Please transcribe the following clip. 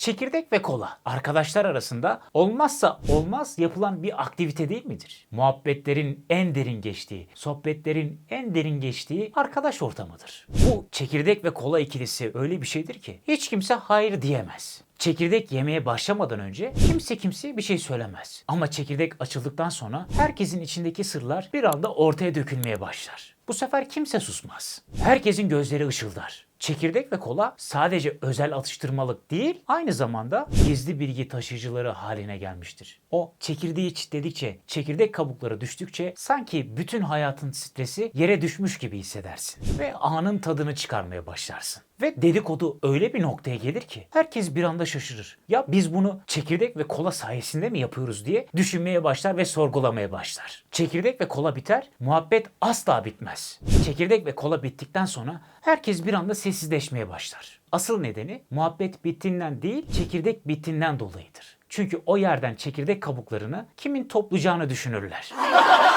Çekirdek ve kola arkadaşlar arasında olmazsa olmaz yapılan bir aktivite değil midir? Muhabbetlerin en derin geçtiği, sohbetlerin en derin geçtiği arkadaş ortamıdır. Bu çekirdek ve kola ikilisi öyle bir şeydir ki hiç kimse hayır diyemez. Çekirdek yemeye başlamadan önce kimse kimseye bir şey söylemez. Ama çekirdek açıldıktan sonra herkesin içindeki sırlar bir anda ortaya dökülmeye başlar. Bu sefer kimse susmaz. Herkesin gözleri ışıldar. Çekirdek ve kola sadece özel atıştırmalık değil, aynı zamanda gizli bilgi taşıyıcıları haline gelmiştir. O çekirdeği çitledikçe, çekirdek kabukları düştükçe sanki bütün hayatın stresi yere düşmüş gibi hissedersin. Ve anın tadını çıkarmaya başlarsın. Ve dedikodu öyle bir noktaya gelir ki herkes bir anda şaşırır. Ya biz bunu çekirdek ve kola sayesinde mi yapıyoruz diye düşünmeye başlar ve sorgulamaya başlar. Çekirdek ve kola biter, muhabbet asla bitmez. Çekirdek ve kola bittikten sonra herkes bir anda sessizleşmeye başlar. Asıl nedeni muhabbet bittiğinden değil, çekirdek bittiğinden dolayıdır. Çünkü o yerden çekirdek kabuklarını kimin toplayacağını düşünürler.